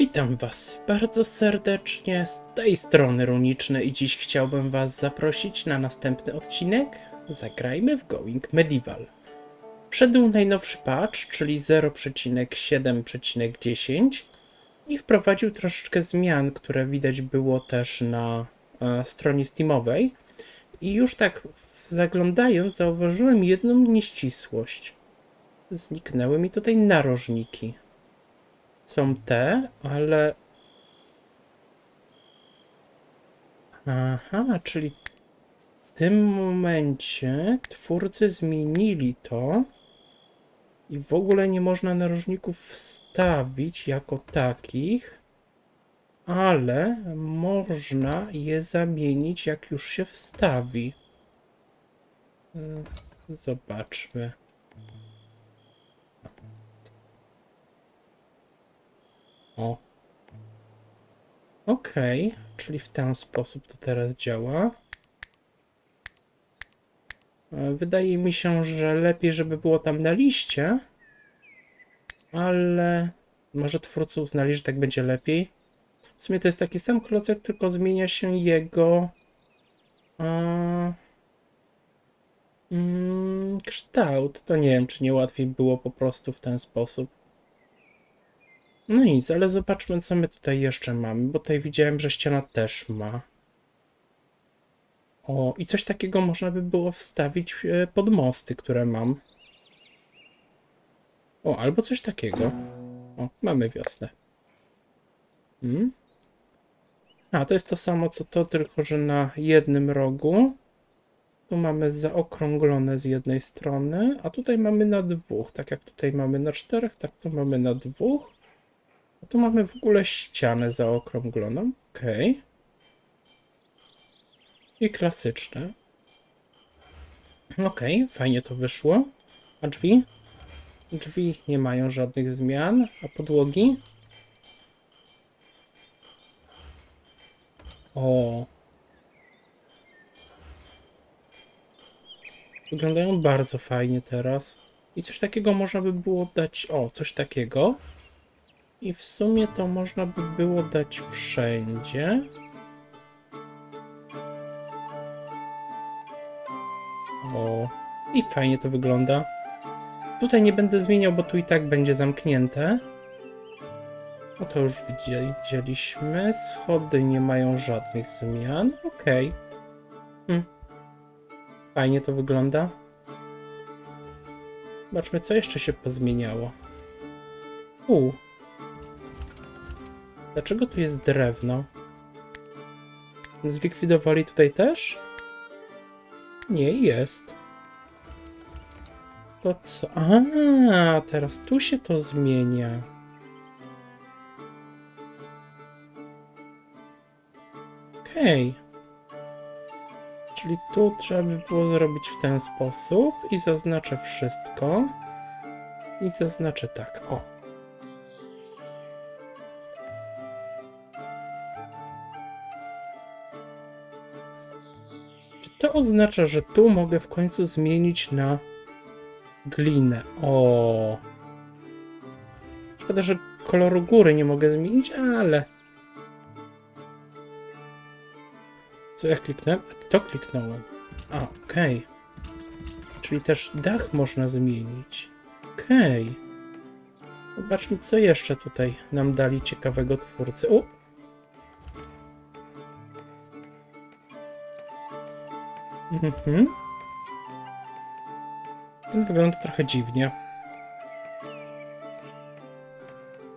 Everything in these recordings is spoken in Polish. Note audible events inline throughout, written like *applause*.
Witam Was bardzo serdecznie z tej strony Runiczny i dziś chciałbym Was zaprosić na następny odcinek. Zagrajmy w Going Medieval. Wszedł najnowszy patch, czyli 0,7.10 i wprowadził troszeczkę zmian, które widać było też na e, stronie Steamowej. I już tak zaglądając, zauważyłem jedną nieścisłość. Zniknęły mi tutaj narożniki są te, ale. Aha, czyli w tym momencie twórcy zmienili to i w ogóle nie można narożników wstawić jako takich, ale można je zamienić jak już się wstawi. Zobaczmy. O. Okej, czyli w ten sposób to teraz działa. E, Wydaje mi się, że lepiej, żeby było tam na liście, ale może twórcy uznali, że tak będzie lepiej. W sumie to jest taki sam klocek, tylko zmienia się jego e, mm, kształt. To nie wiem, czy nie łatwiej było po prostu w ten sposób. No nic, ale zobaczmy, co my tutaj jeszcze mamy, bo tutaj widziałem, że ściana też ma. O, i coś takiego można by było wstawić e, pod mosty, które mam. O, albo coś takiego. O, mamy wiosnę. Hmm? A, to jest to samo, co to, tylko że na jednym rogu. Tu mamy zaokrąglone z jednej strony, a tutaj mamy na dwóch. Tak jak tutaj mamy na czterech, tak tu mamy na dwóch. A tu mamy w ogóle ścianę zaokrągloną. Okej. I klasyczne. Okej, fajnie to wyszło. A drzwi? Drzwi nie mają żadnych zmian. A podłogi? O. Wyglądają bardzo fajnie teraz. I coś takiego można by było dać. O, coś takiego. I w sumie to można by było dać wszędzie. O, i fajnie to wygląda. Tutaj nie będę zmieniał, bo tu i tak będzie zamknięte. No to już widzieli- widzieliśmy. Schody nie mają żadnych zmian. Okej. Hm. Fajnie to wygląda. Zobaczmy, co jeszcze się pozmieniało. U, Dlaczego tu jest drewno? Zlikwidowali tutaj też? Nie, jest. To co? A, teraz tu się to zmienia. Okej. Czyli tu trzeba by było zrobić w ten sposób i zaznaczę wszystko. I zaznaczę tak, o. oznacza, że tu mogę w końcu zmienić na glinę? O. Szkoda, że koloru góry nie mogę zmienić, ale. Co ja kliknąłem? To kliknąłem. A, okej. Czyli też dach można zmienić. Okej. Zobaczmy, co jeszcze tutaj nam dali ciekawego twórcy. Mhm. Ten wygląda trochę dziwnie.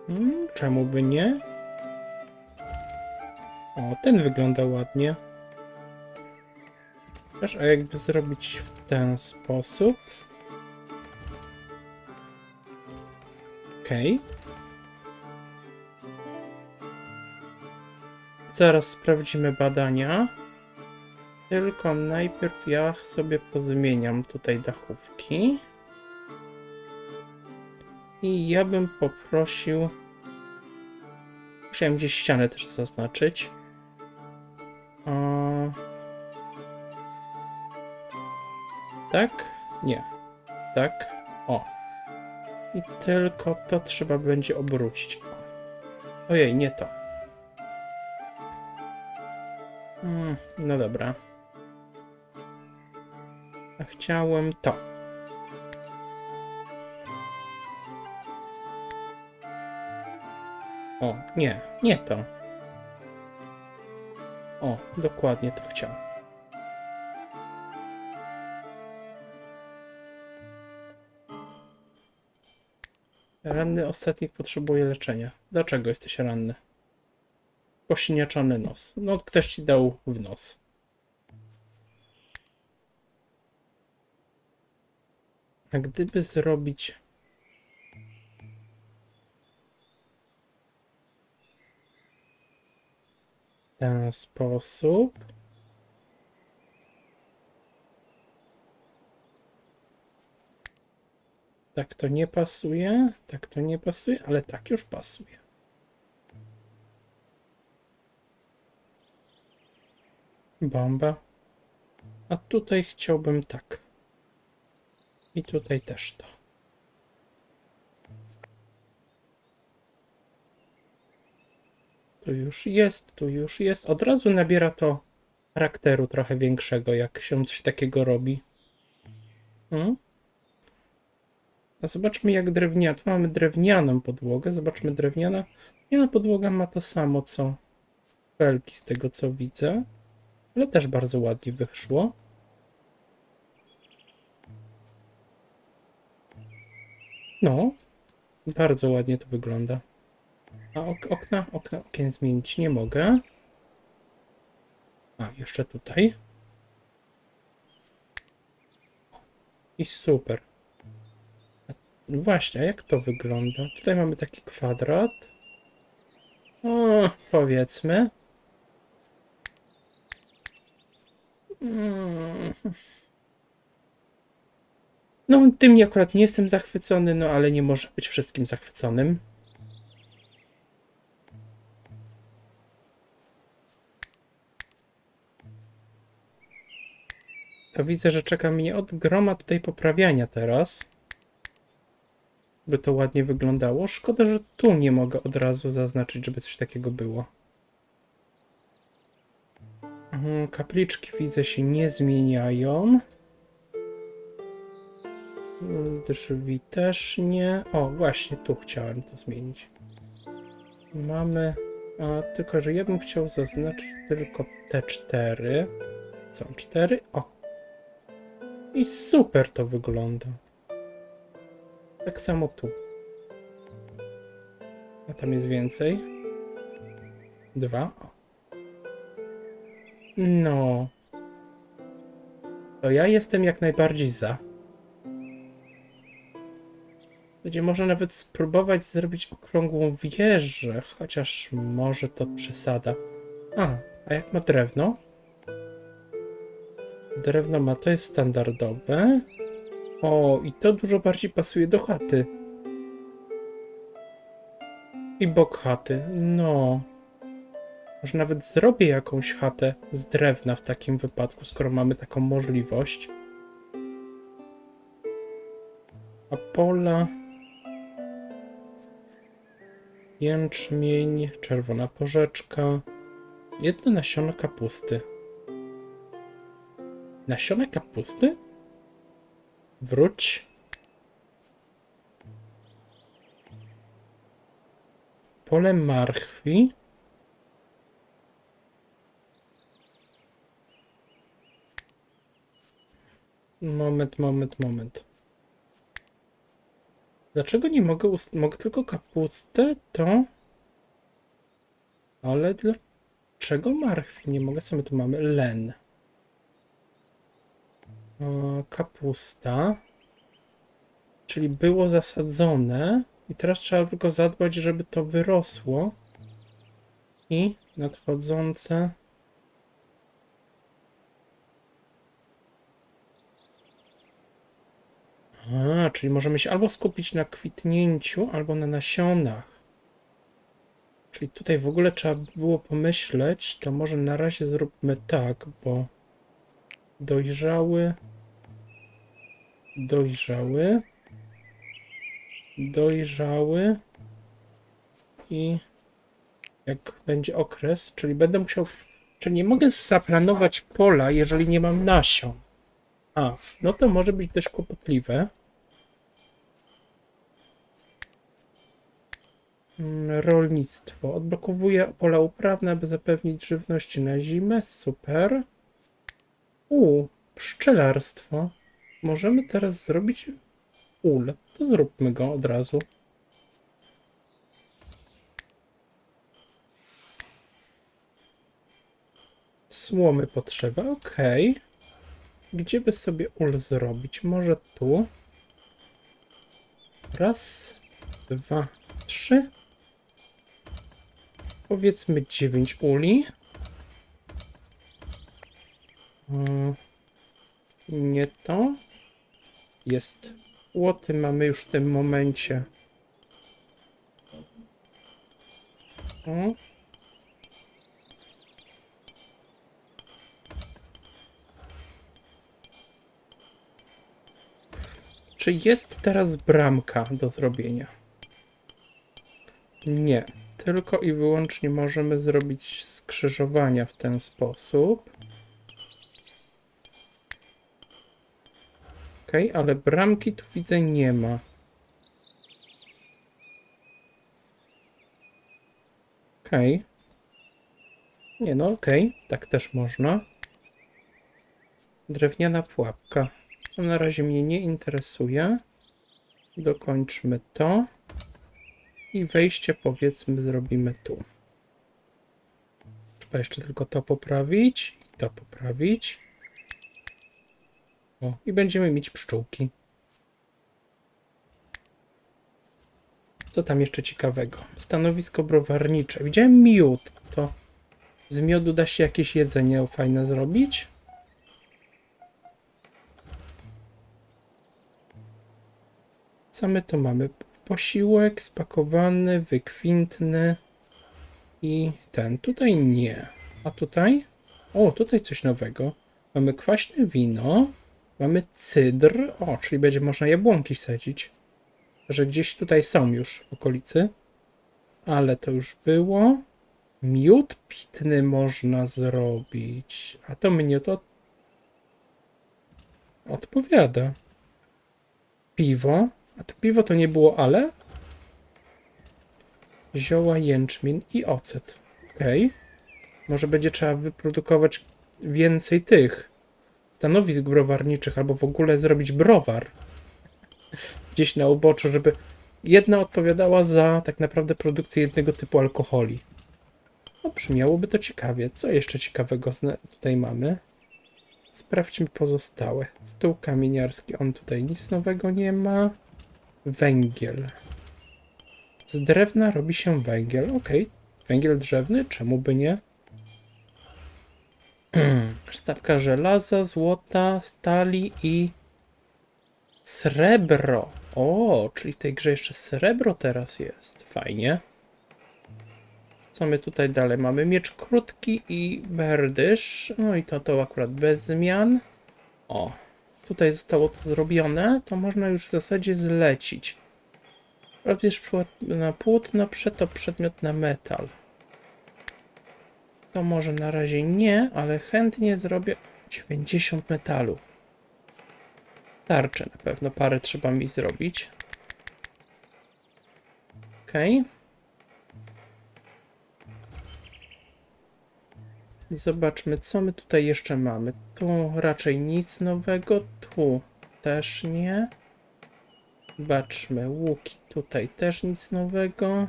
Hmm, czemu by nie? O, ten wygląda ładnie. A jakby zrobić w ten sposób? Okej. Zaraz sprawdzimy badania. Tylko najpierw ja sobie pozmieniam tutaj dachówki. I ja bym poprosił. Musiałem gdzieś ścianę też zaznaczyć. Tak? Nie. Tak? O. I tylko to trzeba będzie obrócić. Ojej, nie to. Mm, no dobra. Chciałem to. O, nie, nie to. O, dokładnie to chciałem. Ranny ostatnik potrzebuje leczenia. Dlaczego jesteś ranny? Posiniaczony nos. No, ktoś ci dał w nos. A gdyby zrobić. ten sposób. Tak to nie pasuje, tak to nie pasuje, ale tak już pasuje. Bomba. A tutaj chciałbym tak. I tutaj też to. Tu już jest, tu już jest. Od razu nabiera to charakteru trochę większego, jak się coś takiego robi. Hmm? A zobaczmy jak drewniana. Tu mamy drewnianą podłogę. Zobaczmy drewniana. Drewniana podłoga ma to samo co felki z tego co widzę. Ale też bardzo ładnie wyszło. No, bardzo ładnie to wygląda. A ok okna, okna, okien zmienić nie mogę. A, jeszcze tutaj. I super. A, no właśnie, a jak to wygląda? Tutaj mamy taki kwadrat. O, powiedzmy. Mm. No, tym akurat nie jestem zachwycony, no ale nie może być wszystkim zachwyconym. To widzę, że czeka mnie od groma tutaj poprawiania teraz. By to ładnie wyglądało. Szkoda, że tu nie mogę od razu zaznaczyć, żeby coś takiego było. Mhm, Kapliczki widzę się nie zmieniają. Drzwi też nie. O, właśnie tu chciałem to zmienić. Mamy. A, tylko, że ja bym chciał zaznaczyć tylko te cztery. Są cztery. O. I super to wygląda. Tak samo tu. A tam jest więcej. Dwa. O. No. To ja jestem jak najbardziej za. Będzie można nawet spróbować zrobić okrągłą wieżę, chociaż może to przesada. A, a jak ma drewno? Drewno ma, to jest standardowe. O, i to dużo bardziej pasuje do chaty. I bok chaty, no. Może nawet zrobię jakąś chatę z drewna w takim wypadku, skoro mamy taką możliwość. A pola... Jęczmień, czerwona porzeczka. Jedno nasiono kapusty. Nasiona kapusty? Wróć. Pole marchwi. Moment, moment, moment. Dlaczego nie mogę mogę tylko kapustę, to... Ale dlaczego marchwi nie mogę? Co my tu mamy? Len. Kapusta. Czyli było zasadzone i teraz trzeba tylko zadbać, żeby to wyrosło. I nadchodzące... A, czyli możemy się albo skupić na kwitnięciu, albo na nasionach. Czyli tutaj w ogóle trzeba by było pomyśleć, to może na razie zróbmy tak, bo dojrzały, dojrzały, dojrzały i jak będzie okres, czyli będę musiał, czyli nie mogę zaplanować pola, jeżeli nie mam nasion. A, no to może być dość kłopotliwe. Mm, Rolnictwo. Odblokowuje pola uprawne, aby zapewnić żywność na zimę. Super. U, pszczelarstwo. Możemy teraz zrobić ul. To zróbmy go od razu. Słomy potrzeba, ok. Gdzie by sobie ul zrobić? Może tu. Raz, dwa, trzy. Powiedzmy dziewięć uli. Mm, Nie to. Jest. Łoty mamy już w tym momencie. O. Czy jest teraz bramka do zrobienia? Nie. Tylko i wyłącznie możemy zrobić skrzyżowania w ten sposób. Ok, ale bramki tu widzę nie ma. Ok. Nie no, ok, tak też można. Drewniana pułapka. To na razie mnie nie interesuje. Dokończmy to. I wejście powiedzmy zrobimy tu. Trzeba jeszcze tylko to poprawić i to poprawić. O, i będziemy mieć pszczółki. Co tam jeszcze ciekawego? Stanowisko browarnicze. Widziałem miód. To z miodu da się jakieś jedzenie fajne zrobić? Co my tu mamy? Posiłek spakowany, wykwintny i ten. Tutaj nie. A tutaj? O, tutaj coś nowego. Mamy kwaśne wino, mamy cydr. O, czyli będzie można jabłonki sadzić. Że gdzieś tutaj są już w okolicy. Ale to już było. Miód pitny można zrobić. A to mnie to odpowiada. Piwo. A to piwo to nie było ale? Zioła, jęczmień i ocet. Okej. Może będzie trzeba wyprodukować więcej tych stanowisk browarniczych, albo w ogóle zrobić browar gdzieś na uboczu, żeby jedna odpowiadała za tak naprawdę produkcję jednego typu alkoholi. No, brzmiałoby to ciekawie. Co jeszcze ciekawego tutaj mamy? Sprawdźmy pozostałe. Stół kamieniarski, on tutaj nic nowego nie ma. Węgiel. Z drewna robi się węgiel. Ok. Węgiel drzewny, czemu by nie? *clears throat* Sztabka żelaza, złota, stali i srebro. O, czyli w tej grze jeszcze srebro teraz jest. Fajnie. Co my tutaj dalej mamy? Miecz krótki i berdysz. No i to, to akurat bez zmian. O, tutaj zostało to zrobione, to można już w zasadzie zlecić. Robisz na płótno, przeto przedmiot na metal. To może na razie nie, ale chętnie zrobię 90 metalu. Tarczę na pewno parę trzeba mi zrobić. Okej. I Zobaczmy, co my tutaj jeszcze mamy. Tu raczej nic nowego, tu też nie. Zobaczmy, łuki tutaj też nic nowego.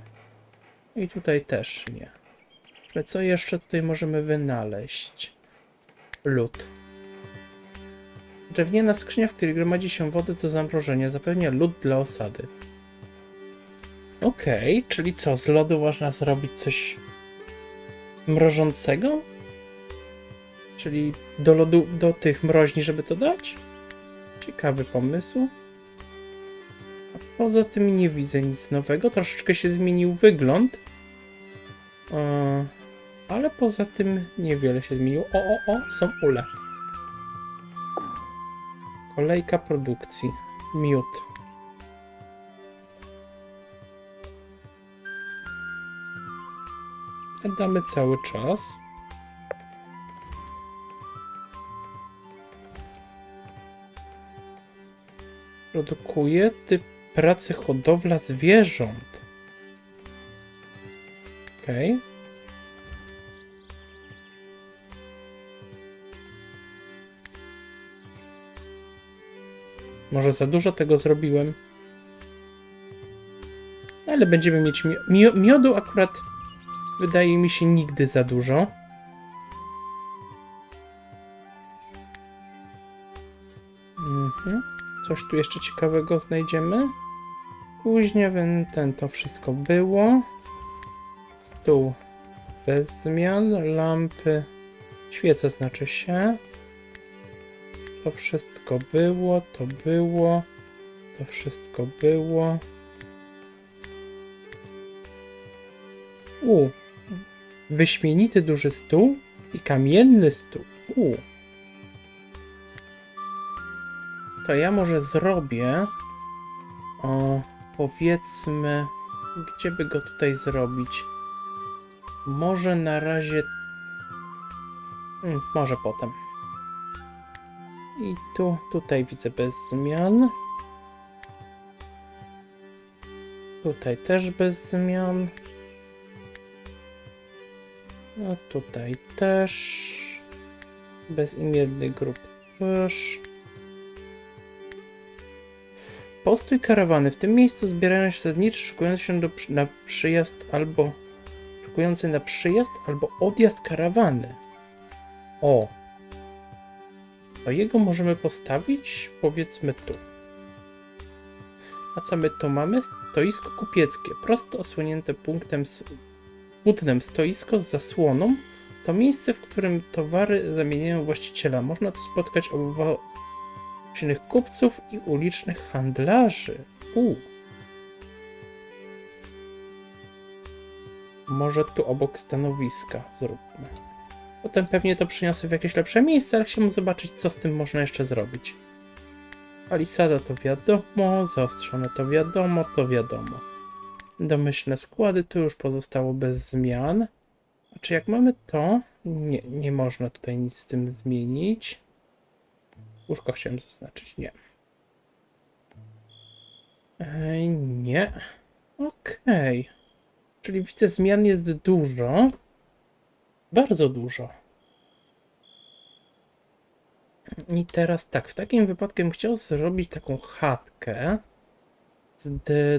I tutaj też nie. Zobaczmy, co jeszcze tutaj możemy wynaleźć. Lód. Drewniana skrzynia, w której gromadzi się wodę do zamrożenia, zapewnia lód dla osady. Okej, czyli co, z lodu można zrobić coś mrożącego? Czyli do lodu, do tych mroźni, żeby to dać? Ciekawy pomysł. A poza tym nie widzę nic nowego. Troszeczkę się zmienił wygląd. Ale poza tym niewiele się zmieniło. O, o, o, są ule. Kolejka produkcji. Miód. Damy cały czas. Produkuje typ pracy hodowla zwierząt. Okej. Może za dużo tego zrobiłem. Ale będziemy mieć mi mio miodu akurat wydaje mi się nigdy za dużo. Coś tu jeszcze ciekawego znajdziemy? Ten, ten to wszystko było. Stół bez zmian, lampy, świece znaczy się. To wszystko było, to było, to wszystko było. U. Wyśmienity duży stół i kamienny stół. U. To ja może zrobię. O, powiedzmy, gdzie by go tutaj zrobić? Może na razie. Hmm, może potem. I tu, tutaj widzę bez zmian. Tutaj też bez zmian. No tutaj też. Bezimienny grup też. Postój karawany. W tym miejscu zbierają się zasadniczy szykujący się do, na przyjazd albo szykujący na przyjazd albo odjazd karawany. O. To jego możemy postawić powiedzmy tu. A co my tu mamy? Stoisko kupieckie. Prosto osłonięte punktem płótnem stoisko z zasłoną to miejsce, w którym towary zamieniają właściciela. Można tu spotkać obwoźnych kupców i ulicznych handlarzy. U. Może tu obok stanowiska zróbmy. Potem pewnie to przyniosę w jakieś lepsze miejsce, ale chciałbym zobaczyć, co z tym można jeszcze zrobić. Palisada to wiadomo, zaostrzone to wiadomo, to wiadomo. Domyślne składy tu już pozostało bez zmian. A czy jak mamy to? Nie, nie można tutaj nic z tym zmienić. Łóżko chciałem zaznaczyć, nie. Ej, nie. Okej. Czyli widzę, zmian jest dużo. Bardzo dużo. I teraz tak, w takim wypadku bym chciał zrobić taką chatkę.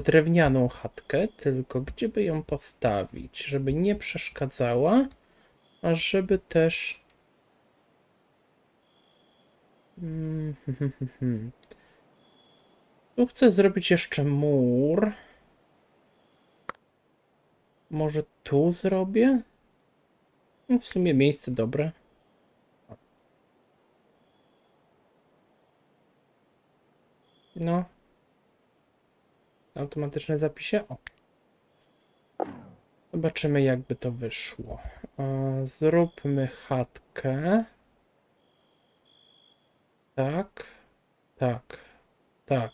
Drewnianą chatkę, tylko gdzie by ją postawić, żeby nie przeszkadzała, a żeby też. Mm. *laughs* Tu chcę zrobić jeszcze mur. Może tu zrobię? No, W sumie miejsce dobre. No. Automatyczne zapisie. O. Zobaczymy, jakby to wyszło. E, Zróbmy chatkę. Tak. Tak. Tak.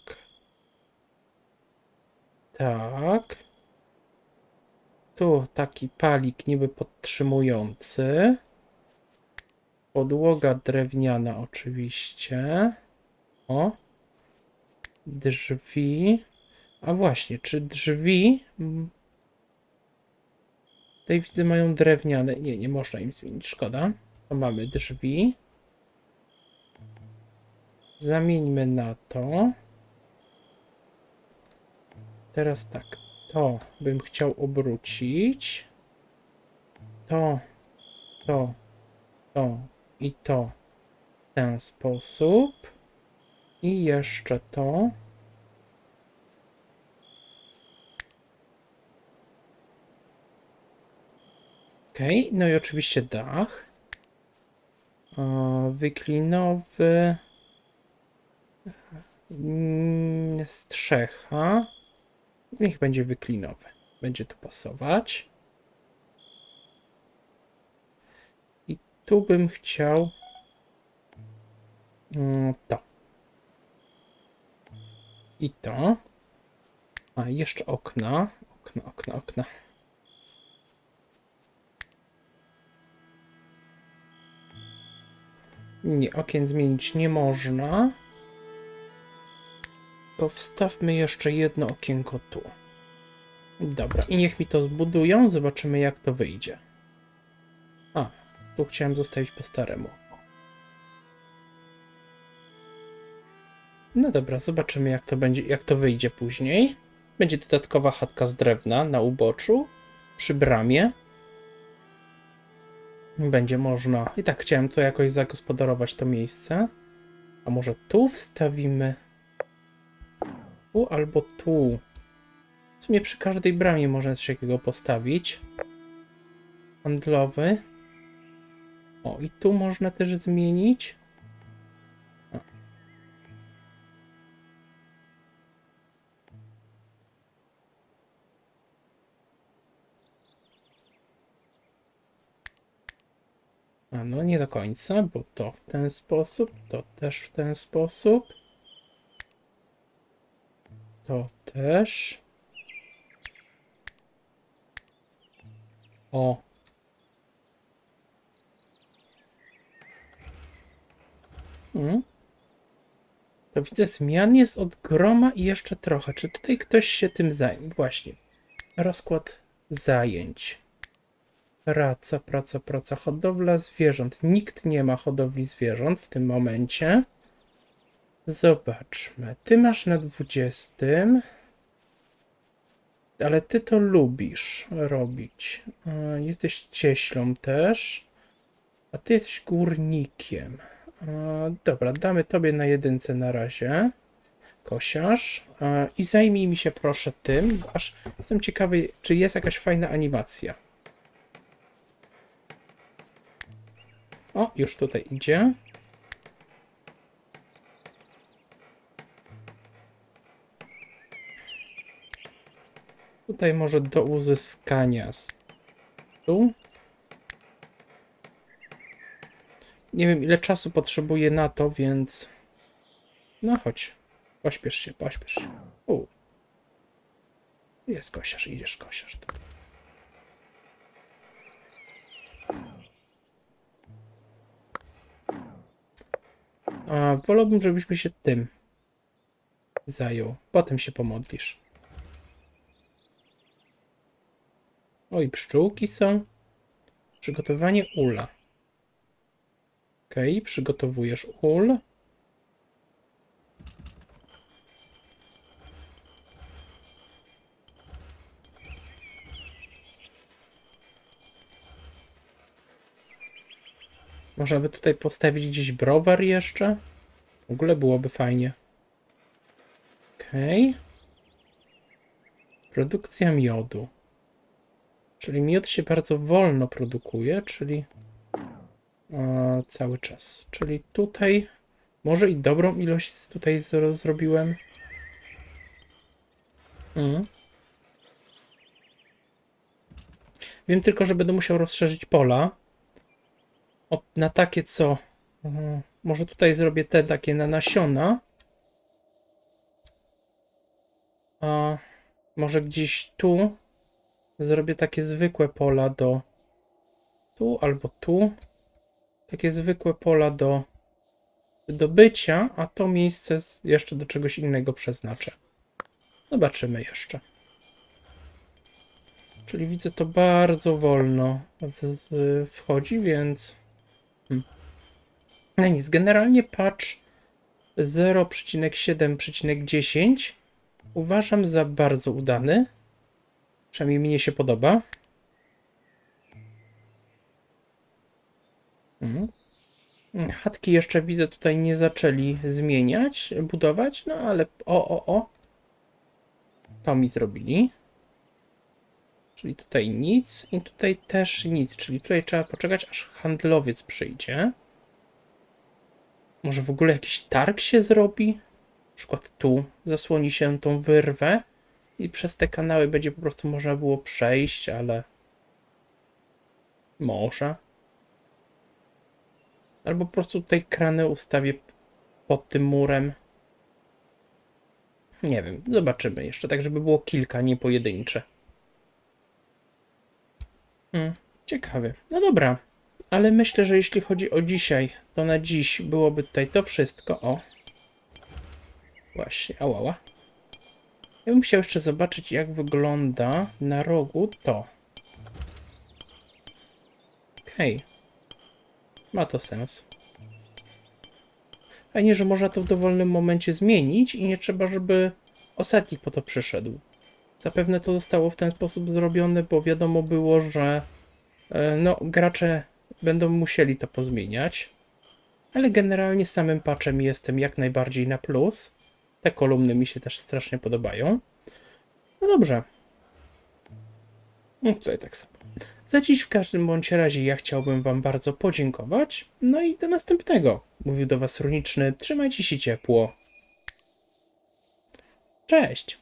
Tak. Tu taki palik niby podtrzymujący. Podłoga drewniana oczywiście. O. Drzwi. A właśnie, czy drzwi... Tutaj widzę mają drewniane. Nie, nie można im zmienić, szkoda. To mamy drzwi. Zamieńmy na to. Teraz tak, to bym chciał obrócić. To, to, to i to w ten sposób. I jeszcze to. Okej, no i oczywiście dach. Wyklinowy. Mm, z trzecha. Niech będzie wyklinowy. Będzie tu pasować. I tu bym chciał mm, to. I to. A jeszcze okna. Okna, okna, okna. Nie, okien zmienić nie można. To wstawmy jeszcze jedno okienko tu. Dobra, i niech mi to zbudują, zobaczymy jak to wyjdzie. A, tu chciałem zostawić po staremu. No dobra, zobaczymy jak to będzie, jak to wyjdzie później. Będzie dodatkowa chatka z drewna na uboczu, przy bramie. Będzie można. I tak chciałem to jakoś zagospodarować to miejsce. A może tu wstawimy? Tu albo tu. W sumie przy każdej bramie można coś takiego postawić. Handlowy. O, i tu można też zmienić. A no nie do końca, bo to w ten sposób, to też w ten sposób. To też. O. Hmm. To widzę, zmian jest od groma i jeszcze trochę. Czy tutaj ktoś się tym zajmie? Właśnie. Rozkład zajęć. Praca, praca, praca. Hodowla zwierząt. Nikt nie ma hodowli zwierząt w tym momencie. Zobaczmy. Ty masz na 20. Ale ty to lubisz robić. E, Jesteś cieślą też. A ty jesteś górnikiem. E, Dobra, damy tobie na jedynce na razie. Kosiarz. E, I zajmij mi się proszę tym, aż jestem ciekawy, czy jest jakaś fajna animacja. O, już tutaj idzie. Tutaj może do uzyskania tu. Nie wiem ile czasu potrzebuję na to, więc... No chodź. Pośpiesz się, pośpiesz się. U. Jest kosiarz, idziesz kosiarz. A, wolałbym, żebyśmy się tym zajął. Potem się pomodlisz. Oj, pszczółki są. Przygotowanie ula. Okej, przygotowujesz ul. Można by tutaj postawić gdzieś browar jeszcze? W ogóle byłoby fajnie. Okej. Produkcja miodu. Czyli miód się bardzo wolno produkuje, czyli e, cały czas. Czyli tutaj może i dobrą ilość tutaj zro zrobiłem. Mm. Wiem tylko, że będę musiał rozszerzyć pola o, na takie co. e, może tutaj zrobię te takie na nasiona. A może gdzieś tu zrobię takie zwykłe pola do tu albo tu. Takie zwykłe pola do do bycia, a to miejsce jeszcze do czegoś innego przeznaczę. Zobaczymy jeszcze. Czyli widzę to bardzo wolno wchodzi, więc. Hmm. No nic, generalnie patch 0,7,10 uważam za bardzo udany. Przynajmniej mnie się podoba. Mhm. Chatki jeszcze widzę tutaj nie zaczęli zmieniać, budować, no ale o, o, o. To mi zrobili. Czyli tutaj nic i tutaj też nic, czyli tutaj trzeba poczekać aż handlowiec przyjdzie. Może w ogóle jakiś targ się zrobi? Na przykład tu zasłoni się tą wyrwę i przez te kanały będzie po prostu można było przejść, ale może. Albo po prostu tutaj kranę ustawię pod tym murem. Nie wiem, zobaczymy jeszcze, tak żeby było kilka, nie pojedyncze. Hmm, ciekawe. No dobra. ale myślę, że jeśli chodzi o dzisiaj, to na dziś byłoby tutaj to wszystko. O. Właśnie, ałała. Ja bym chciał jeszcze zobaczyć, jak wygląda na rogu to. Okej. Ma to sens. Fajnie, że można to w dowolnym momencie zmienić i nie trzeba, żeby ostatnik po to przyszedł. Zapewne to zostało w ten sposób zrobione, bo wiadomo było, że e, no, gracze będą musieli to pozmieniać. Ale generalnie samym patchem jestem jak najbardziej na plus. Te kolumny mi się też strasznie podobają. No dobrze. No tutaj tak samo. Za dziś w każdym bądź razie ja chciałbym Wam bardzo podziękować. No i do następnego. Mówił do Was Runiczny. Trzymajcie się ciepło. Cześć.